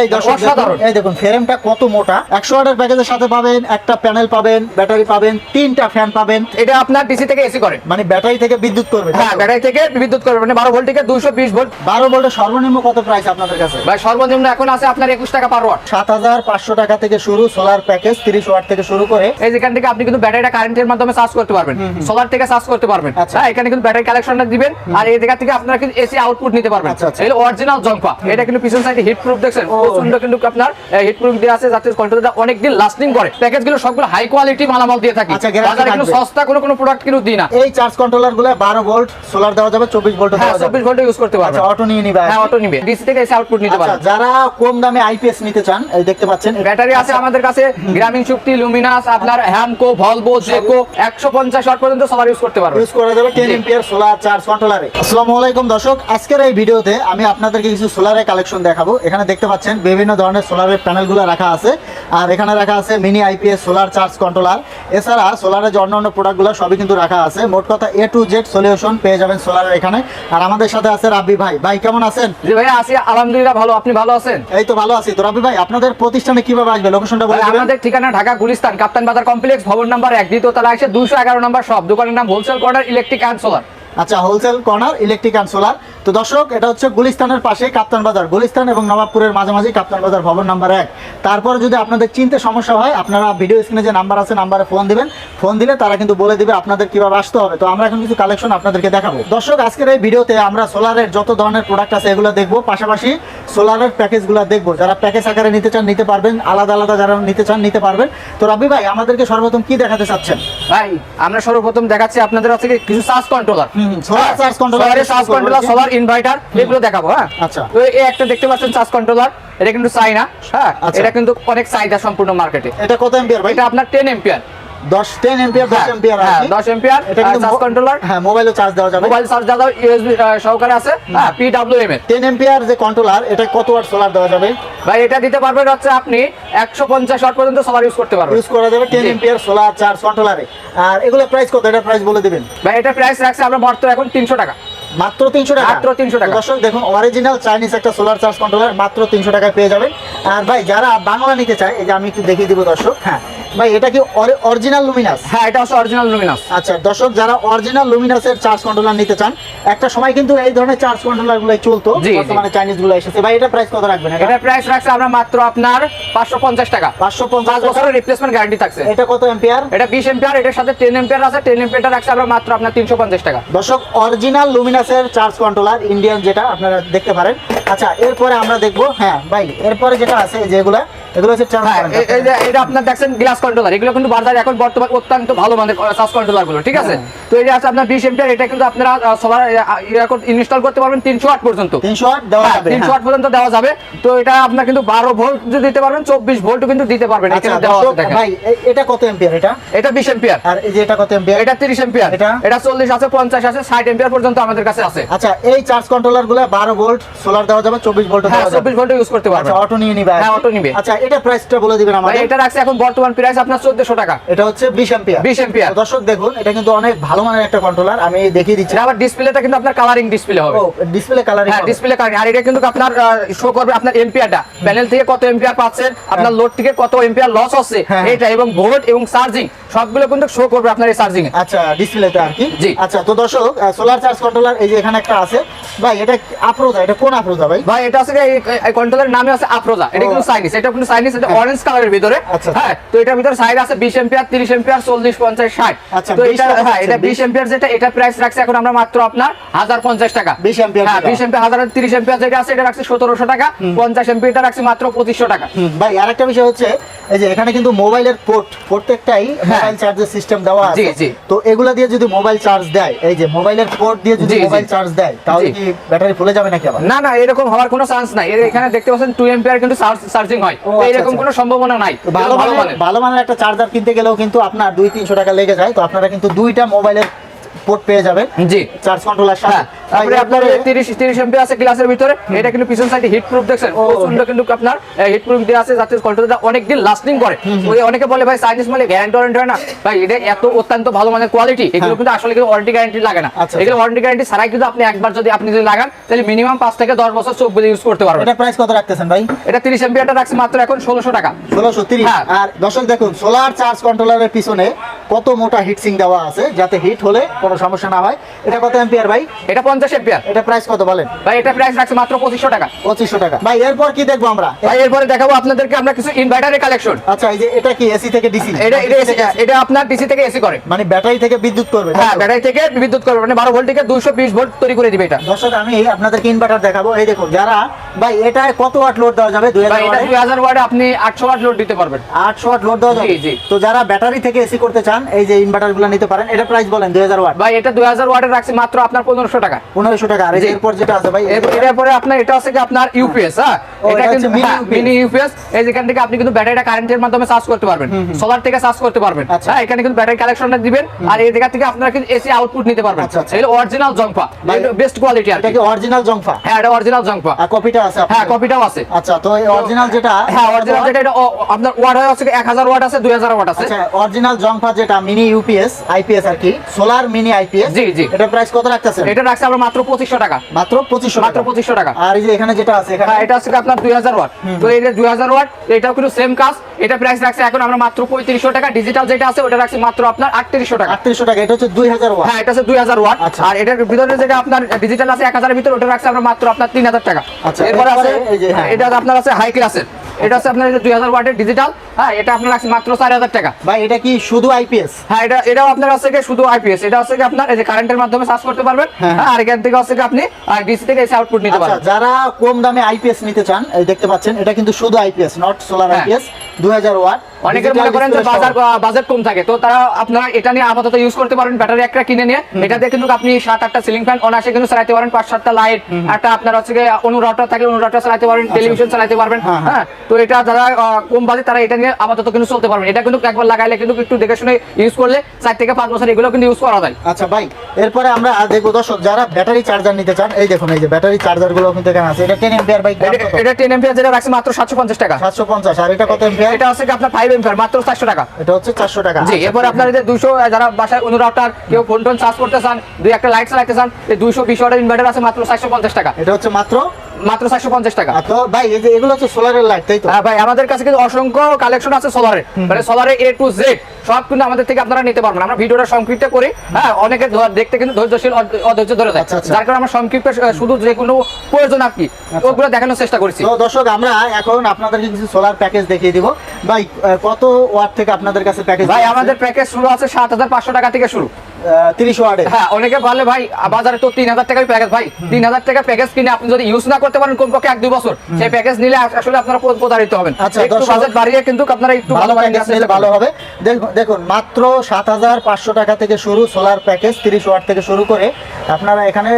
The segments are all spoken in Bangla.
এই দেখুন, অসাধারণ। এই দেখুন ফ্রেমটা কত মোটা। একশো ওয়াটের প্যাকেজের সাথে পাবেন একটা প্যানেল পাবেন ব্যাটারি পাবেন তিনটা ফ্যান পাবেন। এটা আপনার ডিসি থেকে এসি করে। মানে ব্যাটারি থেকে বিদ্যুৎ করবে হ্যাঁ ব্যাটারি থেকে বিদ্যুৎ করবে মানে বারো ভোল্ট থেকে দুশো বিশ ভোল্ট বারো ভোল্টের সর্বনিম্ন কত প্রাইস আপনাদের কাছে? ভাই সর্বনিম্ন এখন আছে আপনার একুশ টাকা পার ওয়াট সাত হাজার পাঁচশো টাকা থেকে শুরু সোলার প্যাকেজ তিরিশ ওয়াট থেকে শুরু করে। এই যেখান থেকে আপনি কিন্তু ব্যাটারিটা কারেন্টের মাধ্যমে চার্জ করতে পারবেন। সোলার থেকে চার্জ করতে পারবেন। আচ্ছা। হ্যাঁ এখানে কিন্তু ব্যাটারি কালেকশনটা দিবেন আর এই জায়গা থেকে আপনারা কিন্তু এসি আউটপুট নিতে পারবেন। আচ্ছা, আচ্ছা। অরিজিনাল জম্পা এটা কিন্তু পিছন সাইডে হিট প্রুফ দেখছেন প্রচণ্ড কিন্তু আপনার দেওয়া আছে যাতে কন্ট্রোলটা অনেক দিন লাস্টিং করে। প্যাকেজগুলো সবগুলো হাই কোয়ালিটি মালামাল দিয়ে থাকি। আচ্ছা, বাজারে কিন্তু সস্তা কোনো কোনো প্রোডাক্ট কিন্তু দিই না। এই চার্জ কন্ট্রোলারগুলো বারো ভোল্ট সোলার দেওয়া যাবে চব্বিশ ভোল্ট হ্যাঁ দেওয়া যাবে। চব্বিশ ঘণ্টা ইউজ করতে আচ্ছা অটো নিয়ে নিবে। হ্যাঁ অটো নিবে। ডিসি থেকে এসি আউটপুট নিতে আচ্ছা পারবেন। যারা কম দামে আইপিএস নিতে চান এই দেখতে পাচ্ছেন। ব্যাটারি আছে আমাদের কাছে গ্রামীণ শক্তি লুমিনাস আপনার হ্যামকো ভলভো জেকো একশো পঞ্চাশ ওয়াট পর্যন্ত সবার ইউজ করতে পারবেন। ইউজ করা যাবে 10 জি। এম্পিয়ার সোলার চার্জ কন্ট্রোলারে আসসালামু আলাইকুম দর্শক আজকের এই ভিডিওতে আমি আপনাদেরকে কিছু সোলারের কালেকশন দেখাবো। এখানে দেখতে পাচ্ছেন বিভিন্ন ধরনের সোলারের প্যানেলগুলো রাখা আছে। আর এখানে রাখা আছে mini IPS solar charge controller এছাড়া সোলারের যে অন্যান্য প্রোডাক্টগুলো সবই কিন্তু রাখা আছে। মোট কথা এ টু জেড সলিউশন পেয়ে যাবেন সোলারের এখানে। আর আমাদের সাথে আছে রাব্বি ভাই। ভাই কেমন আছেন? জি ভাই আছি। আলহামদুলিল্লাহ ভালো। আপনি ভালো আছেন? এই তো ভালো আছি। তো রাব্বি ভাই আপনাদের প্রতিষ্ঠানে কীভাবে আসবে? লোকেশনটা বলে আমাদের ঠিকানা ঢাকা গুলিস্তান কাপ্তান বাজার কমপ্লেক্স ভবন নাম্বার এক দ্বিতীয় তলা আছে দুশো এগারো নম্বর সব দোকানের নাম wholesale corner electric and solar আচ্ছা wholesale corner electric and solar তো দর্শক এটা হচ্ছে গুলিস্তানের পাশে কাপ্তান বাজার। গুলিস্তান এবং নবাবপুরের মাঝামাঝি কাপ্তান বাজার ভবন নাম্বার এক। তারপর যদি আপনাদের চিনতে সমস্যা হয় আপনারা ভিডিও স্ক্রিনে যে নাম্বার আছে নাম্বারে ফোন দিবেন। ফোন দিলে তারা কিন্তু বলে দিবে আপনাদের কীভাবে আসতে হবে। তো আমরা এখন কিছু কালেকশন আপনাদেরকে দেখাবো। দর্শক আজকের এই ভিডিওতে আমরা সোলারের যত ধরনের প্রোডাক্ট আছে এগুলো দেখব। পাশাপাশি সোলারের প্যাকেজগুলো দেখব। যারা প্যাকেজ আকারে নিতে চান নিতে পারবেন। আলাদা আলাদা যারা নিতে চান নিতে পারবেন। তো রবি ভাই আমাদেরকে সর্বপ্রথম কি দেখাতে চাচ্ছেন? ভাই আমরা সর্বপ্রথম দেখাচ্ছি আপনাদের কাছে কিছু charge controller charge controller solar inverter এগুলো দেখাবো হ্যাঁ? আচ্ছা। তো এই একটা দেখতে পাচ্ছেন চার্জ কন্ট্রোলার এটা কিন্তু চাইনা হ্যাঁ? আচ্ছা। এটা কিন্তু অনেক চাহিদা সম্পূর্ণ মার্কেটে এটা কত এম্পিয়ার ভাই? এটা আপনার টেন এম্পিয়ার হ্যাঁ দশ এম্পিয়ার এটা কিন্তু চার্জ কন্ট্রোলার হ্যাঁ মোবাইলে চার্জ দেওয়া যাবে। মোবাইল চার্জ দাদা ইউএসবি সহকারে আছে হ্যাঁ পিডব্লিউএম এর। টেন এম্পিয়ার যে কন্ট্রোলার এটা কত ওয়াট সোলার দেওয়া যাবে? ভাই এটা দিতে পারবেন হচ্ছে আপনি একশো পঞ্চাশ ওয়াট পর্যন্ত সবার ইউজ করতে পারবেন। ইউজ করা যাবে টেন জি। এম্পিয়ার সোলার চার্জ কন্ট্রোলারে আর এগুলো প্রাইস কত? এটা প্রাইস বলে দিবেন। ভাই এটা প্রাইস রাখছে আমরা মাত্র এখন তিনশো টাকা। মাত্র তিনশো টাকা? মাত্র 300 টাকা। দর্শক দেখুন অরিজিনাল চাইনিজ একটা সোলার চার্জ কন্ট্রোলার মাত্র তিনশো টাকায় পেয়ে যাবেন। আর ভাই যারা বাংলা নিতে চায় এই যে আমি একটু দেখিয়ে দিব দর্শক। হ্যাঁ। ভাই এটা কি অরিজিনাল লুমিনাস হ্যাঁ এটা হচ্ছে অরিজিনাল লুমিনাস আচ্ছা দর্শক যারা অরিজিনাল লুমিনাসের চার্জ কন্ট্রোলার নিতে চান একটা সময় কিন্তু এই ধরনের চার্জ কন্ট্রোলার গুলাই চলতো। বর্তমানে চাইনিজগুলো এসেছে। ভাই এটা প্রাইস কত রাখবেন এটা? প্রাইস রাখছে আমরা মাত্র আপনার পাঁচশো পঞ্চাশ টাকা। পাঁচশো পাঁচ পঞ্চাশ বছরের রিপ্লেসমেন্ট গ্যারান্টি থাকছে। এটা কত এম্পিয়ার এটা বিশ এম্পিয়ার এটার সাথে টেন এম্পিয়ার আছে টেন এম্পিয়ারটা রাখছে আমরা মাত্র আপনার তিনশো পঞ্চাশ টাকা। দর্শক অরিজিনাল লুমিনাসের চার্জ কন্ট্রোলার ইন্ডিয়ান যেটা আপনারা দেখতে পারেন। আচ্ছা এরপরে আমরা দেখব হ্যাঁ ভাই এরপরে যেটা আছে যেগুলা এগুলো হচ্ছে চার্জ এ- এই যে এটা আপনার দেখছেন গ্লাস কন্ট্রোলার এগুলো কিন্তু বাজারে এখন বর্তমান অত্যন্ত ভালো মানের সার্চ কন্ট্রোলারগুলো ঠিক আছে? তো এটা আছে আপনার বিশ এম্পিয়ার এটা কিন্তু আপনারা সবার ইনস্টল করতে পারবেন তিনশো ওয়াট পর্যন্ত। তিনশো ওয়াট দেওয়া যাবে তিনশো। পর্যন্ত দেওয়া যাবে। তো এটা আপনার কিন্তু বারো ভোল্ট দিতে পারবেন চব্বিশ ভোল্ট কিন্তু দিতে পারবেন। এখানে দেওয়া আছে দর্শক দেখেন। ভাই এটা কত এম্পিয়ার এটা? এটা বিশ এম্পিয়ার আর এই যে এটা কত এম্পিয়ার এটা তিরিশ এম্পিয়ার এটা? এটা চল্লিশ আছে পঞ্চাশ আছে ষাট এম্পিয়ার পর্যন্ত আমাদের কাছে আছে। আচ্ছা এই চার্জ কন্ট্রোলারগুলো বারো ভোল্ট সোলার দেওয়া যাবে চব্বিশ ভোল্ট হ্যাঁ চব্বিশ ভোল্ট ইউজ করতে আচ্ছা অটো নিয়ে নিবে হ্যাঁ, auto নিবে। আচ্ছা এটা প্রাইসটা বলে দিবেন আমাদের। এটা রাখছে এখন বর্তমান প্রাইস আপনার চোদ্দশো টাকা। এটা হচ্ছে বিশ এম্পিয়ার 20 ampere। দর্শক দেখুন এটা কিন্তু অনেক ভালো মানের একটা কন্ট্রোলার আমি দেখিয়ে দিচ্ছি। আবার ডিসপ্লেটা কিন্তু আপনার কালারিং ডিসপ্লে হবে। ও ডিসপ্লে কালারিং হ্যাঁ ডিসপ্লে কালারিং আর এটা কিন্তু আপনার শো করবে আপনার এম্পিয়ারটা প্যানেল থেকে কত এম্পিয়ার পাচ্ছেন আপনার লোড থেকে কত এম্পিয়ার লস হচ্ছে হ্যাঁ। এটা এবং ভোল্ট এবং চার্জিং সবগুলো কিন্তু শো করবে আপনার এই চার্জিং এ আচ্ছা ডিসপ্লেতে আর কি? জি। আচ্ছা তো দর্শক সোলার চার্জ কন্ট্রোলার এই যে এখানে একটা আছে। ভাই এটা আপ্রোজা এটা কোন আপ্রোজা ভাই? ভাই এটা আছে এই কন্ট্রোলের নামে আছে আফরোজা এটা কিন্তু চাইনিজ এটা কিন্তু চাইনিজ এটা অরেঞ্জ কালারের ভিতরে। আচ্ছা। হ্যাঁ তো এটার ভিতরে সাইজ আছে 20 এম্পিয়ার 30 এম্পিয়ার 40 50 60 আচ্ছা, তো এটা হ্যাঁ এটা পাচ্ছেন, 20 এম্পিয়ার যেটা এটা প্রাইস রাখছে এখন আমরা মাত্র আপনার 1050 টাকা। 20 ampere হ্যাঁ যেটা। 20 এম্পিয়ার 1030 এম্পিয়ার যেটা আছে এটা রাখছে 1700 টাকা। 50 এম্পিয়ারটা রাখছে মাত্র 2500 টাকা। ভাই আরেকটা বিষয় হচ্ছে এই যে এখানে কিন্তু মোবাইলের পোর্ট প্রত্যেকটাই মোবাইল চার্জের সিস্টেম দেওয়া আছে। হ্যাঁ। তো এগুলা দিয়ে যদি মোবাইল চার্জ দেয় এই যে মোবাইলের পোর্ট দিয়ে যদি। মোবাইল চার্জ দেয় তাহলে কি ব্যাটারি ফুলে যাবে নাকি আবার? না না এরকম হওয়ার কোনো চান্স নাই। এর এখানে দেখতে পাচ্ছেন 2 এম্পিয়ার কিন্তু চার্জিং হয়। ও, আচ্ছা, এরকম আচ্ছা। কোনো সম্ভাবনা নাই। ভালো মানের ভালো মানের একটা চার্জার কিনতে গেলেও কিন্তু আপনার দুই তিনশো টাকা লেগে যায়। তো আপনারা কিন্তু দুইটা মোবাইলের পোর্ট পেয়ে যাবেন। জি। চার্জ কন্ট্রোলার হ্যাঁ তারপরে আপনার তিরিশ তিরিশ এমপি আছে গ্লাসের ভিতরে। এটা কিন্তু পিছন সাইডে হিট প্রুফ দেখছেন? প্রচণ্ড কিন্তু আপনার হিট প্রুফ দিয়ে আছে যাতে কন্ট্রোলটা অনেক দিন লাস্টিং করে। ওই অনেকে বলে ভাই চাইনিজ মালে গ্যারান্টি ওয়ারেন্টি হয় না। ভাই এটা এত অত্যন্ত ভালো মানের কোয়ালিটি এগুলো হ্যাঁ। কিন্তু আসলে কিন্তু ওয়ারেন্টি গ্যারান্টি লাগে না। আচ্ছা, এগুলো ওয়ারেন্টি গ্যারান্টি ছাড়াই কিন্তু আপনি একবার যদি আপনি যদি লাগান তাহলে মিনিমাম পাঁচ থেকে দশ বছর চোখ ইউজ করতে পারবেন। এটা প্রাইস কত রাখতেছেন ভাই? এটা তিরিশ এমপিটা রাখছে মাত্র এখন ষোলোশো টাকা। ষোলোশো তিরিশ। হ্যাঁ। আর দর্শক দেখুন সোলার চার্জ কন্ট্রোলারের পিছনে কত মোটা হিট সিং দেওয়া আছে যাতে হিট হলে কোনো সমস্যা না হয়? এটা কত এম্পিয়ার ভাই? এটা পঞ্চাশ এমপিয়ার এটা প্রাইস কত বলেন? ভাই এটা প্রাইস রাখছে মাত্র পঁচিশশো টাকা। পঁচিশশো টাকা। ভাই এরপর কি দেখব আমরা? ভাই এরপরে দেখাবো আপনাদেরকে আমরা কিছু ইনভার্টারের কালেকশন আচ্ছা এই যে এটা কি এসি থেকে ডিসি এটা এটা AC এটা আপনার ডিসি থেকে এসি করে। মানে ব্যাটারি থেকে বিদ্যুৎ করবে হ্যাঁ ব্যাটারি থেকে বিদ্যুৎ করবে। মানে বারো ভোল্ট থেকে দুইশো বিশ ভোল্ট তৈরি করে দিবে এটা। দর্শক আমি আপনাদেরকে ইনভার্টার দেখাবো। এই দেখুন যারা ভাই এটায় কত ওয়াট লোড দেওয়া যাবে? দুই এটা হাজার ওয়াটে আপনি আটশো ওয়াট লোড দিতে পারবেন। আটশো ওয়াট লোড দেওয়া যাবে। জি। তো যারা ব্যাটারি থেকে এসি করতে চান এই যে ইনভার্টারগুলো নিতে পারেন এটা প্রাইস বলেন দুই হাজার ওয়াট। ভাই এটা দুই হাজার ওয়াটের রাখছে মাত্র আপনার পনেরোশো টাকা। পনেরোশো টাকা আর। এরপর যেটা আছে ভাই এরপরে আপনার এটা হচ্ছে কি আপনার ইউপিএস হ্যাঁ? এটা এটা কিন্তু মিনি ইউপিএস এই যেখান থেকে আপনি কিন্তু ব্যাটারিটা কারেন্টের মাধ্যমে চার্জ করতে পারবেন। সোলার থেকে চার্জ করতে পারবেন। আচ্ছা। হ্যাঁ এখানে কিন্তু ব্যাটারি কালেকশনটা দিবেন আর এই জায়গা থেকে আপনারা কিন্তু এসি আউটপুট নিতে পারবেন। আচ্ছা, আচ্ছা। অরিজিনাল জংপা ভাই, বেস্ট কোয়ালিটি আর এটা কি। অরিজিনাল জংফা? হ্যাঁ এটা অরিজিনাল জংপা আর কপিটা আছে হ্যাঁ কপিটাও আছে। আচ্ছা তো এই অরিজিনাল যেটা হ্যাঁ অরিজিনাল যেটা এটা আপনার ওয়াট হয় এক হাজার ওয়াট আছে দুই হাজার ওয়াট আছে। আচ্ছা অরিজিনাল জংফা যেটা মিনি ইউপিএস আইপিএস আর কি সোলার মিনি আইপিএস জি, জি। এটা প্রাইস কত রাখতেছেন? এটা রাখছে আমরা মাত্র পঁচিশশো টাকা। মাত্র পঁচিশশো মাত্র পঁচিশশো টাকা। আর এই যে এখানে যেটা আছে এখানে হ্যাঁ এটা হচ্ছে আপনার দুই হাজার ওয়াট। তো দুই হাজার ওয়াট এটাও কিন্তু সেম কাজ। এটা প্রাইস রাখছে এখন আমরা মাত্র পঁয়ত্রিশশো টাকা। ডিজিটাল যেটা আছে ওটা রাখছি মাত্র আপনার আটত্রিশশো টাকা। আটত্রিশশো টাকা এটা হচ্ছে দুই হাজার ওয়াট। হ্যাঁ এটা হচ্ছে দুই হাজার ওয়াট। আচ্ছা। আর এটার ভিতরে যেটা আপনার ডিজিটাল আছে এক হাজারের ভিতরে ওটা রাখছে আমরা মাত্র আপনার তিন হাজার টাকা। আচ্ছা, এরপরে আছে হ্যাঁ। এটা আপনার আছে হাই ক্লাসের এটা হচ্ছে আপনার দুই হাজার ওয়াটের ডিজিটাল হ্যাঁ এটা আপনার রাখছে মাত্র চার হাজার টাকা। ভাই এটা কি শুধু আইপিএস হ্যাঁ এটা এটাও আপনার হচ্ছে কি? শুধু আইপিএস এটা হচ্ছে কি আপনার এই যে কারেন্টের মাধ্যমে চার্জ করতে পারবেন। হ্যাঁ। হ্যাঁ। আর এখান থেকে হচ্ছে কি আপনি ডিসি থেকে এসে আউটপুট নিতে আচ্ছা পারবেন। যারা কম দামে আইপিএস নিতে চান এই দেখতে পাচ্ছেন এটা কিন্তু শুধু আইপিএস নট সোলার। আইপিএস দুই হাজার ওয়াট। অনেকের মনে করেন যে বাজার বাজেট কম থাকে তো তারা আপনারা এটা নিয়ে আপাতত ইউজ করতে পারেন ব্যাটারি একটা কিনে নিয়ে। এটা দিয়ে কিন্তু আপনি সাত আটটা সিলিং ফ্যান অনায়াসে কিন্তু চালাতে পারেন পাঁচ সাতটা লাইট একটা আপনার হচ্ছে থাকলে অনুরাউটার চালাতে পারবেন টেলিভিশন চালাতে পারবেন হ্যাঁ, হ্যাঁ। হ্যাঁ। তো এটা যারা কম বাজে তারা এটা নিয়ে আপাতত কিন্তু চলতে পারবেন এটা কিন্তু একবার লাগাইলে কিন্তু একটু দেখে শুনে ইউজ করলে চার থেকে পাঁচ বছর এগুলো কিন্তু ইউজ করা যায়। আচ্ছা ভাই এরপরে আমরা দেখব দর্শক যারা ব্যাটারি চার্জার নিতে চান এই দেখুন এই যে ব্যাটারি চার্জারগুলো কিন্তু এখানে আছে। এটা টেন এম্পিয়ার বাইক এটা- টেন এমপিয়ার যেটা রাখছে মাত্র সাতশো পঞ্চাশ টাকা। সাতশো পঞ্চাশ আর এটা কত এম্পিয়ার এটা হচ্ছে কি আপনার ফাইভ এমপিয়ার মাত্র চারশো টাকা। এটা হচ্ছে চারশো টাকা। জি আচ্ছা, এরপর আপনার এই যে দুইশো যারা বাসায় অনুরাউটার কেউ ফোন টোন চার্জ করতে চান দুই একটা লাইট চালাতে চান এই দুইশো বিশ ওয়াটের ইনভার্টার আছে মাত্র চারশো পঞ্চাশ টাকা। এটা হচ্ছে মাত্র মাত্র চারশো পঞ্চাশ টাকা। তো ভাই এই যে এগুলো হচ্ছে সোলারের লাইট তাই তো? হ্যাঁ ভাই আমাদের কাছে কিন্তু অসংখ্য কালেকশন আছে সোলারের মানে সোলারের এ টু জেড সব কিন্তু আমাদের থেকে আপনারা নিতে পারবেন। আমরা ভিডিওটা সংক্ষিপ্ত করি হ্যাঁ অনেকে দেখতে কিন্তু ধৈর্যশীল অধ- অধৈর্য ধরে যায় আচ্ছা, আচ্ছা। যার কারণে আমরা সংক্ষিপ্ত শুধু যে কোনো প্রয়োজন আর কি ওগুলো দেখানোর চেষ্টা করছি। তো দর্শক আমরা এখন আপনাদেরকে কিছু সোলার প্যাকেজ দেখিয়ে দিব। ভাই কত ওয়াট থেকে আপনাদের কাছে প্যাকেজ ভাই আমাদের প্যাকেজ শুরু আছে সাত হাজার পাঁচশো টাকা থেকে শুরু। তিরিশ ওয়ার্ডে। হ্যাঁ অনেকে বলে ভাই বাজারে তো তিন হাজার টাকার প্যাকেজ ভাই তিন হাজার টাকার প্যাকেজ কিনে আপনি যদি ইউজ না করতে পারেন কোন এক দুই বছর। সেই প্যাকেজ নিলে আসলে আপনারা প্রতারিত হবেন। আচ্ছা, একটু বাজেট বাড়িয়ে কিন্তু আপনারা একটু ভালো ভালো প্যাকেজ প্যাকেজ নিলে ভালো হবে। দেখুন- দেখুন মাত্র সাত হাজার পাঁচশো টাকা থেকে শুরু সোলার প্যাকেজ তিরিশ ওয়াট থেকে শুরু করে। আপনারা এখানে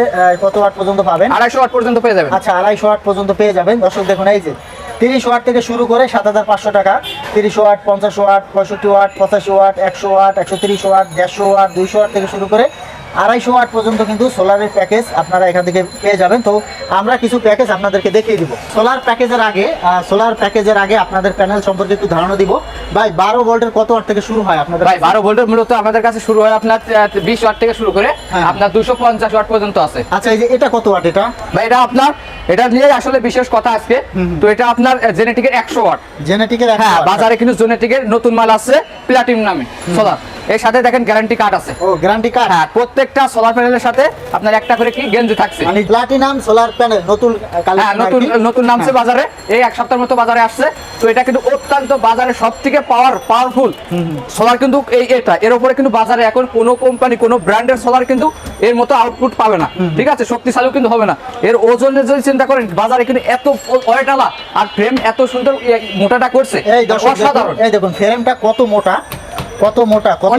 কত ওয়াট পর্যন্ত পাবেন? আড়াইশো ওয়াট পর্যন্ত পেয়ে যাবেন। আচ্ছা আড়াইশো ওয়াট পর্যন্ত পেয়ে যাবেন। দর্শক দেখুন এই যে তিরিশ ওয়াট থেকে শুরু করে সাত হাজার পাঁচশো টাকা। তিরিশ ওয়াট পঞ্চাশ ওয়াট পঁয়ষট্টি ওয়াট পঁচাশি ওয়াট একশো ওয়াট একশো তিরিশ ওয়াট দেড়শো ওয়াট দুইশো ওয়াট থেকে শুরু করে আড়াইশো ওয়াট পর্যন্ত কিন্তু সোলারের প্যাকেজ আপনারা এখান থেকে পেয়ে যাবেন। তো আমরা কিছু প্যাকেজ আপনাদেরকে দেখিয়ে দিব। সোলার প্যাকেজের আগে সোলার প্যাকেজের আগে আপনাদের প্যানেল সম্পর্কে একটু ধারণা দিব। ভাই বারো ভোল্টের কত ওয়াট থেকে শুরু হয় আপনাদের ভাই বারো ভোল্টের মূলত আমাদের কাছে শুরু হয় আপনার বিশ ওয়াট থেকে শুরু করে হ্যাঁ। আপনার দুশো পঞ্চাশ ওয়াট পর্যন্ত আছে। আচ্ছা এই যে এটা কত ওয়াট এটা? ভাই এটা আপনার এটা নিয়ে আসলে বিশেষ কথা আজকে। তো এটা আপনার জেনেটিকের একশো ওয়াট। জেনেটিকের হ্যাঁ বাজারে কিন্তু জেনেটিকের নতুন মাল আছে প্লাটিম নামে সোলার। এর সাথে দেখেন গ্যারান্টি কার্ড আছে। ও গ্যারান্টি কার্ড হ্যাঁ প্রত্যেকটা সোলার প্যানেলের সাথে আপনার একটা করে কি গেঞ্জি থাকছে। মানে প্লাটিনাম সোলার প্যানেল নতুন হ্যাঁ নতুন নতুন নামছে হ্যাঁ। বাজারে। এই এক সপ্তাহের মতো বাজারে আসছে। তো এটা কিন্তু অত্যন্ত বাজারে সব থেকে পাওয়ার পাওয়ারফুল সোলার কিন্তু এই এটা এর উপরে কিন্তু বাজারে এখন কোনো কোম্পানি কোনো ব্র্যান্ডের সোলার কিন্তু এর মতো আউটপুট পাবে না। ঠিক আছে? শক্তিশালীও কিন্তু হবে না। এর ওজনের যদি চিন্তা করেন বাজারে কিন্তু এত ওয়েটালা আর ফ্রেম এত সুন্দর মোটাটা করছে এই দর্শক দেখুন, অসাধারণ। এই দেখুন ফ্রেমটা কত মোটা? কত মোটা কত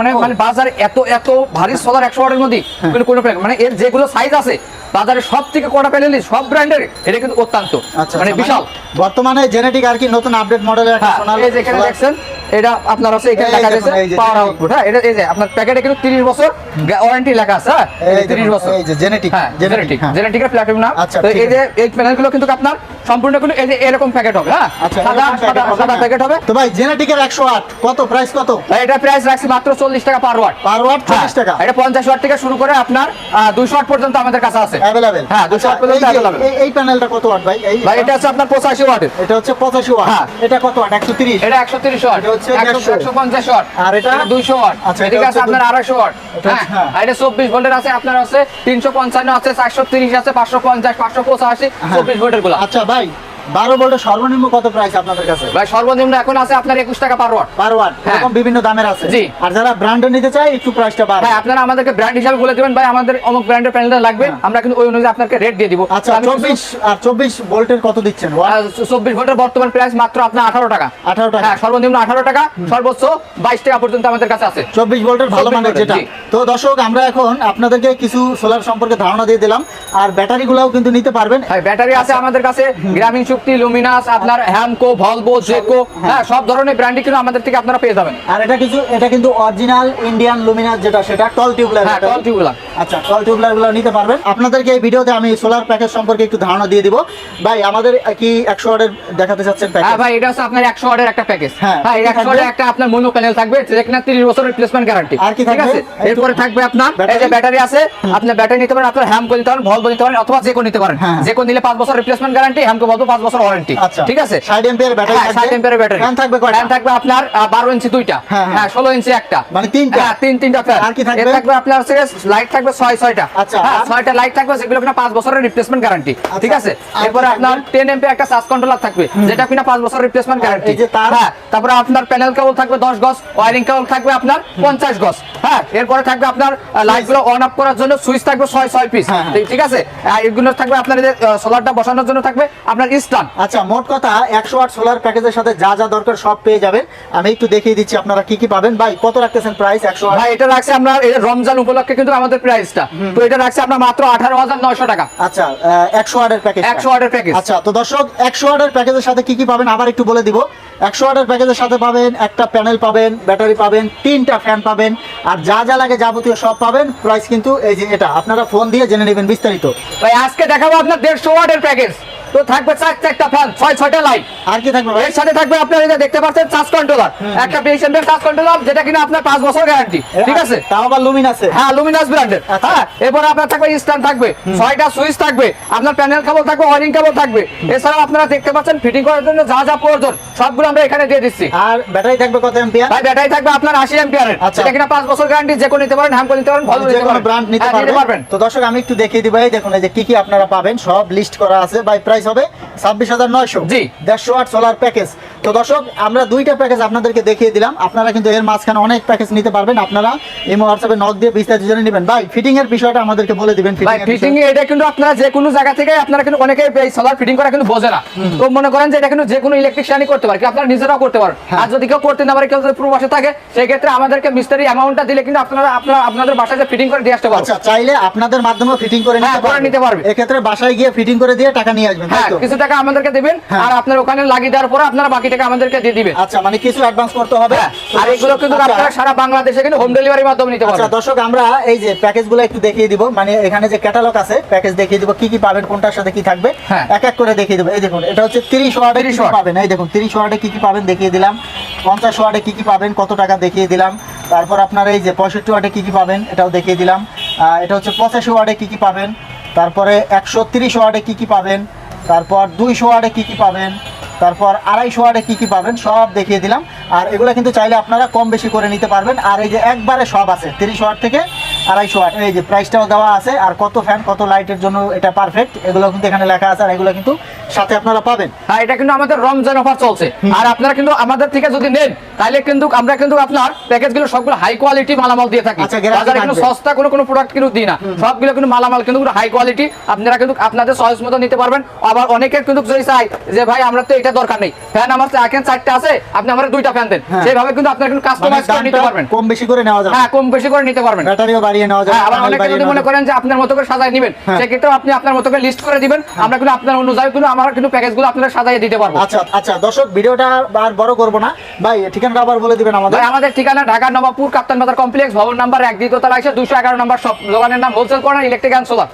মানে মানে বাজারে এত এত ভারী সোলার একশো ওয়াটের মধ্যে হ্যাঁ। কিন্তু কোনো মানে এর যেগুলো সাইজ আছে বাজারে সব থেকে কটা প্যানেলই সব ব্র্যান্ডের এটা কিন্তু অত্যন্ত আচ্ছা মানে আচ্ছা, বিশাল। বর্তমানে জেনেটিক আর কি নতুন আপডেট মডেলের একটা হ্যাঁ, সোনার এই যে এখানে দেখছেন এটা আপনার হচ্ছে এখানে লেখা আছে পাওয়ার আউটপুট হ্যাঁ এটা এই যে আপনার প্যাকেটে কিন্তু 30 বছর ওয়ারেন্টি লেখা আছে হ্যাঁ এই 30 বছর। এই যে জেনেটিক হ্যাঁ জেনেটিক হ্যাঁ। জেনেটিকের প্ল্যাটিনাম না। আচ্ছা, তো এই যে এই প্যানেলগুলো কিন্তু আপনার সম্পূর্ণ কিন্তু এই যে এরকম প্যাকেট হবে হ্যাঁ সাদা সাদা? প্যাকেট হবে। তো ভাই জেনেটিকের একশো আট কত প্রাইস কত ভাই, এটা প্রাইস রাখছি মাত্র 40 টাকা পার ওয়াট পার ওয়াট চল্লিশ টাকা। এটা 50 ওয়াট থেকে শুরু করে আপনার 200 ওয়াট পর্যন্ত আমাদের কাছে আছে। অ্যাভেলেবেল হ্যাঁ, 200 watt পর্যন্ত available। এই প্যানেলটা কত ওয়াট ভাই? ভাই এটা হচ্ছে আপনার 85 ওয়াটের এটা হচ্ছে পঁচাশি ওয়াট হ্যাঁ। এটা কত ওয়াট একশো তিরিশ। এটা 130 ওয়াট হচ্ছে 100 150 150 ওয়াট আর এটা? 200 ওয়াট আচ্ছা, এদিকে আছে হচ্ছে আপনার 250 ওয়াট হ্যাঁ এটা 24 ভোল্টের আছে আপনার আছে 355 আছে 430 আছে 550 585 24 ভোল্টেরগুলো আচ্ছা ভাই বারো ভোল্টের সর্বনিম্ন কত প্রাইস আপনাদের কাছে? ভাই সর্বনিম্ন এখন আছে আপনার 21 টাকা পার ওয়াট পার ওয়াট হ্যাঁ। এরকম বিভিন্ন দামের আছে। জি। আর যারা নিতে চায় একটু প্রাইসটা ভাই আপনারা আমাদেরকে ব্র্যান্ড হিসাবে বলে দিবেন ভাই আমাদের অমুক ব্র্যান্ডের প্যানেলটা লাগবে আমরা কিন্তু ওই অনুযায়ী আপনাকে রেট দিয়ে দিব। আচ্ছা আমি কিন্তু- চব্বিশ আর চব্বিশ ভোল্টের কত দিচ্ছেন? 24 ভোল্টের বর্তমান প্রাইস মাত্র আপনার 18 টাকা। আঠারো টাকা। হ্যাঁ সর্বনিম্ন 18 টাকা সর্বোচ্চ 22 টাকা পর্যন্ত আমাদের কাছে আছে। চব্বিশ ভোল্টের ভালো মানের যেটা। তো দর্শক আমরা এখন আপনাদেরকে কিছু সোলার সম্পর্কে ধারণা দিয়ে দিলাম। আর ব্যাটারি গুলাও কিন্তু নিতে পারবেন। ভাই ব্যাটারি আছে আমাদের কাছে গ্রামীণ শক্তি লুমিনাস আপনার হ্যামকো ভলভো জেকো হ্যাঁ। সব ধরনের ব্র্যান্ডই কিন্তু আমাদের থেকে আপনারা পেয়ে যাবেন। আর এটা কিছু এটা কিন্তু অরিজিনাল ইন্ডিয়ান লুমিনাস যেটা সেটা টল টিউবলার হ্যাঁ টল টিউবুলার আচ্ছা টল টিউবলারগুলো নিতে পারবেন। আপনাদেরকে এই ভিডিওতে আমি সোলার প্যাকেজ সম্পর্কে একটু ধারণা দিয়ে দিব। ভাই আমাদের কি একশো ওয়াটের দেখাতে চাচ্ছেন প্যাকেজ হ্যাঁ ভাই এটা হচ্ছে আপনার 100 ওয়াটের একটা প্যাকেজ হ্যাঁ, হ্যাঁ কি 100 থাকবে? ওয়াটের একটা আপনার মনো প্যানেল থাকবে যেখানে 30 বছর রিপ্লেসমেন্ট গ্যারান্টি আর কি ঠিক থাকবে? আছে? এরপরে থাকবে আপনার এই যে ব্যাটারি? আছে আপনি ব্যাটারি নিতে পারেন আপনার হ্যামকো নিতে পারেন ভলভো নিতে পারেন অথবা জেকো নিতে পারেন। হ্যাঁ। জেকো নিলে 5 বছর রিপ্লেসমেন্ট গ্যারান্টি হ্যামকো ভলভো 5 বছর ওয়ারেন্টি আচ্ছা। ঠিক আছে? 60 এম্পিয়ার ব্যাটারি হ্যাঁ, 60 এম্পিয়ারের ব্যাটারি ফ্যান থাকবে কয়টা? ফ্যান থাকবে আপনার আহ, 12 ইঞ্চি দুইটা। হ্যাঁ, হ্যাঁ। হ্যাঁ 16 ইঞ্চি একটা। মানে তিনটা? হ্যাঁ তিন তিনটা ফ্যান আর কি থাকবে? আপনার হচ্ছে লাইট থাকবে 6 6টা আচ্ছা, হ্যাঁ 6টা লাইট থাকবে কিনা 5 বছরের রিপ্লেসমেন্ট গ্যারান্টি ঠিক আছে? এরপরে আপনার 10 এমপি একটা সাস কন্ট্রোলার থাকবে যেটা কিনা 5 বছর রিপ্লেসমেন্ট গ্যারান্টি? হ্যাঁ তারপরে আপনার প্যানেল কেবল থাকবে 10 গজ ওয়্যারিং কেবল থাকবে আপনার 50 গজ। হ্যাঁ এরপরে থাকবে আপনার লাইটগুলো অন অফ করার জন্য সুইচ থাকবে 6 6 পিস হ্যাঁ, হ্যাঁ। ঠিক আছে? এগুলো থাকবে আপনার সোলারটা বসানোর জন্য থাকবে আপনার আচ্ছা মোট কথা একশো ওয়াট সোলার প্যাকেজের সাথে যা যা দরকার সব পেয়ে যাবেন। আমি একটু দেখিয়ে দিচ্ছি আপনারা কি কি পাবেন। ভাই কত রাখতেছেন প্রাইস একশো ভাই এটা রাখছে আমরা রমজান উপলক্ষে কিন্তু আমাদের প্রাইসটা তো এটা রাখছে আমরা মাত্র 18900 টাকা। আচ্ছা একশো ওয়াটের প্যাকেজ 100 ওয়াটের প্যাকেজ আচ্ছা তো দর্শক একশো ওয়াটের প্যাকেজের সাথে কি কি পাবেন আবার একটু বলে দিব। একশো ওয়াটের প্যাকেজের সাথে পাবেন একটা প্যানেল পাবেন ব্যাটারি পাবেন তিনটা ফ্যান পাবেন আর যা যা লাগে যাবতীয় সব পাবেন। প্রাইস কিন্তু এই যে এটা আপনারা ফোন দিয়ে জেনে নেবেন বিস্তারিত। ভাই আজকে দেখাবো আপনার 150 ওয়াটের প্যাকেজ তো থাকবে চার চারটা ফ্যান ছয় ছয়টা লাইট আর কি থাকবে এর সাথে থাকবে আপনার যে দেখতে পাচ্ছেন চার্জ কন্ট্রোলার একটা চার্জ কন্ট্রোলার যেটা কিনা আপনার 5 বছর গ্যারান্টি ঠিক আছে? তাও আবার লুমিন আছে। হ্যাঁ লুমিনাস ব্র্যান্ডের আচ্ছা। হ্যাঁ এরপরে আপনার থাকবে স্ট্যান্ড থাকবে। ছয়টা সুইচ থাকবে। আপনার প্যানেল কেবল থাকবে ওয়ারিং কেবল থাকবে। এছাড়াও আপনারা দেখতে পাচ্ছেন ফিটিং করার জন্য যা যা প্রয়োজন সবগুলো আমরা এখানে দিয়ে দিচ্ছি। আর ব্যাটারি থাকবে কত এম্পিয়ার ভাই ব্যাটারি থাকবে আপনার 80 এম্পিয়ারের আচ্ছা। যেটা কিনা 5 বছর গ্যারান্টি যে কোনো নিতে পারেন হ্যামকো নিতে পারেন ভালো নিতে পারেন। ব্র্যান্ড নিতে হ্যাঁ, পারবেন। তো দর্শক আমি একটু দেখিয়ে দিব এই দেখুন এই যে কি কি আপনারা পাবেন সব লিস্ট করা আছে। বাই প্রাইস হবে ছাব্বিশ হাজার নয়শো। জি। দেড়শো ওয়াট সোলার প্যাকেজ তো দর্শক আমরা দুইটা প্যাকেজ আপনাদেরকে দেখিয়ে দিলাম। আপনারা কিন্তু এর মাঝখানে অনেক প্যাকেজ নিতে পারবেন। আপনারা এই হোয়াটসঅ্যাপে নক দিয়ে বিস্তারিত জেনে নেবেন। ভাই ফিটিং এর বিষয়টা আমাদেরকে বলে দিবেন ফিটিং এটা কিন্তু আপনারা যে কোনো জায়গা থেকে আপনারা কিন্তু অনেকে এই সোলার ফিটিং করা কিন্তু বোঝে না। তো মনে করেন যে এটা কিন্তু যে কোনো ইলেকট্রিশিয়ানই করতে পারে আপনারা নিজেরাও করতে পারেন। হ্যাঁ। আর যদি কেউ করতে না পারে কেউ যদি প্রবাসে থাকে সেই ক্ষেত্রে আমাদেরকে মিস্ত্রি অ্যামাউন্টটা দিলে কিন্তু আপনারা আপনারা আপনাদের বাসায় যে ফিটিং করে দিয়ে আসতে পারবেন। আচ্ছা চাইলে আপনাদের মাধ্যমে ফিটিং করে হ্যাঁ, নিতে পারবে নিতে পারবে। এক্ষেত্রে বাসায় গিয়ে ফিটিং করে দিয়ে টাকা নিয়ে আসবেন। হ্যাঁ কিছু টাকা আমাদেরকে দিবেন হ্যাঁ। আর আপনার ওখানে লাগিয়ে দেওয়ার পরে আপনারা বাকি টাকা আমাদেরকে দিয়ে দিবেন। আচ্ছা মানে কিছু অ্যাডভান্স করতে হবে। হ্যাঁ, আর এগুলো কিন্তু আচ্ছা, আপনারা সারা বাংলাদেশে কিন্তু হোম ডেলিভারির মাধ্যমে নিতে আচ্ছা দর্শক আমরা এই যে প্যাকেজগুলো একটু দেখিয়ে দিব। মানে এখানে যে ক্যাটালগ আছে প্যাকেজ দেখিয়ে দিব কি কি পাবেন কোনটার সাথে কি থাকবে। এক এক করে দেখিয়ে দেবো। এই দেখুন এটা হচ্ছে তিরিশ ওয়ার্ডে কি পাবেন? এই দেখুন তিরিশ ওয়ার্ডে কি কি পাবেন দেখিয়ে দিলাম। পঞ্চাশ ওয়ার্ডে কি কি পাবেন কত টাকা দেখিয়ে দিলাম। তারপর আপনার এই যে পঁয়ষট্টি ওয়ার্ডে কি কি পাবেন এটাও দেখিয়ে দিলাম। আহ, এটা হচ্ছে পঁচাশি ওয়ার্ডে কি কি পাবেন। তারপরে একশো তিরিশ ওয়ার্ডে কি কি পাবেন। তারপর দুইশো ওয়ার্ডে কী কী পাবেন? তারপর আড়াইশো ওয়ার্ডে কি কি পাবেন সব দেখিয়ে দিলাম। আর এগুলো কিন্তু চাইলে আপনারা কম বেশি করে নিতে পারবেন। আর এই যে একবারে সব আছে তিরিশ ওয়াট থেকে আড়াইশো ওয়াট এই যে প্রাইসটাও দেওয়া আছে আর কত ফ্যান কত লাইটের জন্য এটা পারফেক্ট এগুলো কিন্তু এখানে লেখা আছে আর এগুলো কিন্তু সাথে আপনারা পাবেন। হ্যাঁ এটা কিন্তু আমাদের রমজান অফার চলছে। আর আপনারা কিন্তু আমাদের থেকে যদি নেন তাহলে কিন্তু আমরা কিন্তু আপনার প্যাকেজগুলো সবগুলো হাই কোয়ালিটি মালামাল দিয়ে থাকি। আচ্ছা, বাজারে কিন্তু সস্তা কোনো কোনো প্রোডাক্ট কিন্তু দিই না। সবগুলো কিন্তু মালামাল কিন্তু হাই কোয়ালিটি আপনারা কিন্তু আপনাদের চয়েস মতো নিতে পারবেন। আবার অনেকের কিন্তু যদি চাই যে ভাই আমরা তো এটা এটা দরকার নেই। ফ্যান আমার এখন চারটা আছে আপনি আমার দুইটা ফ্যান দেন। হ্যাঁ। সেইভাবে কিন্তু আপনার কিন্তু কাস্টমাইজ করে নিতে পারবেন। কম বেশি করে নেওয়া যাবে। হ্যাঁ কম বেশি করে নিতে পারবেন। ব্যাটারিও বাড়িয়ে নেওয়া যাবে হ্যাঁ আবার অনেকে যদি মনে করেন যে আপনার মতো করে সাজায় নেবেন হ্যাঁ। সেক্ষেত্রে আপনি আপনার মতো করে লিস্ট করে দিবেন। আমরা কিন্তু আপনার অনুযায়ী কিন্তু আমার কিন্তু প্যাকেজগুলো আপনারা সাজাই দিতে পারব। আচ্ছা আচ্ছা দর্শক ভিডিওটা আর বড় করব না। ভাই ঠিকানাটা আবার বলে দিবেন আমাদের। ভাই আমাদের ঠিকানা ঢাকা নবাবপুর কাপ্তান বাজার কমপ্লেক্স ভবন নাম্বার এক দ্বিতীয় তলা একশো দুশো এগারো নম্বর সব দোকানের নাম wholesale corner electric and solar